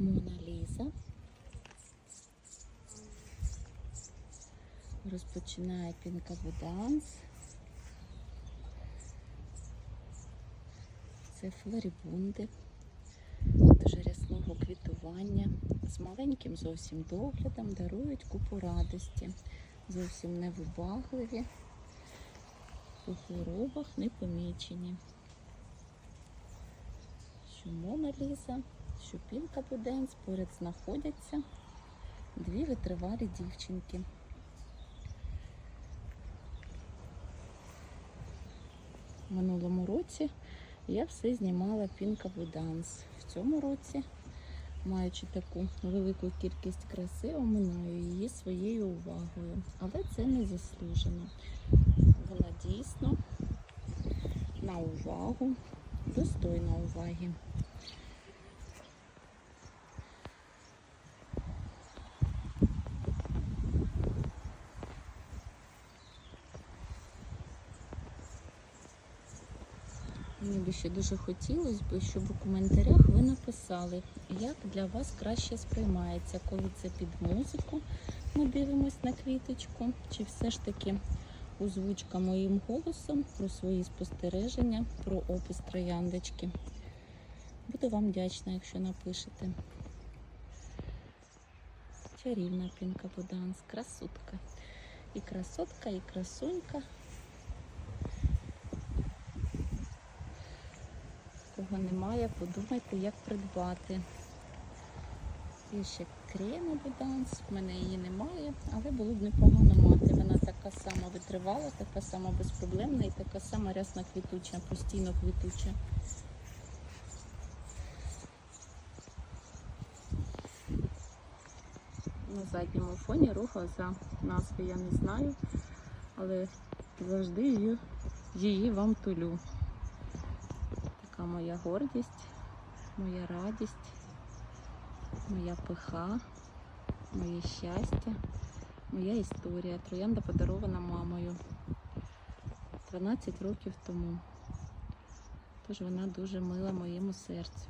Мона Ліза. Розпочинає пінкабуданс. Це флорібунди дуже рясного квітування. З маленьким зовсім доглядом дарують купу радості. Зовсім невибагливі, у хворобах не помічені. Що Мона Ліза, що Пінка Буденс поряд знаходяться дві витривалі дівчинки. В минулому році я все знімала Пінка Буданс. В цьому році, маючи таку велику кількість краси, оминаю її своєю увагою. Але це не заслужено. Вона дійсно на увагу, достойна уваги. Мені би ще дуже хотілося б, щоб у коментарях ви написали, як для вас краще сприймається, коли це під музику. Ми дивимось на квіточку, чи все ж таки озвучка моїм голосом про свої спостереження, про опис трояндочки. Буду вам вдячна, якщо напишете. Чарівна пінка Буданс, красотка. І красотка, і красунька. Кого немає, подумайте, як придбати. Є ще крема Буданс, в мене її немає, але було б непогано мати. Вона така сама витривала, така сама безпроблемна і така сама рясна квітуча, постійно квітуча. На задньому фоні рогоза. Назви я не знаю, але завжди її, її вам тулю. Така моя гордість, моя радість, моя пиха, моє щастя, моя історія. Троянда подарована мамою 12 років тому. Тож вона дуже мила моєму серцю.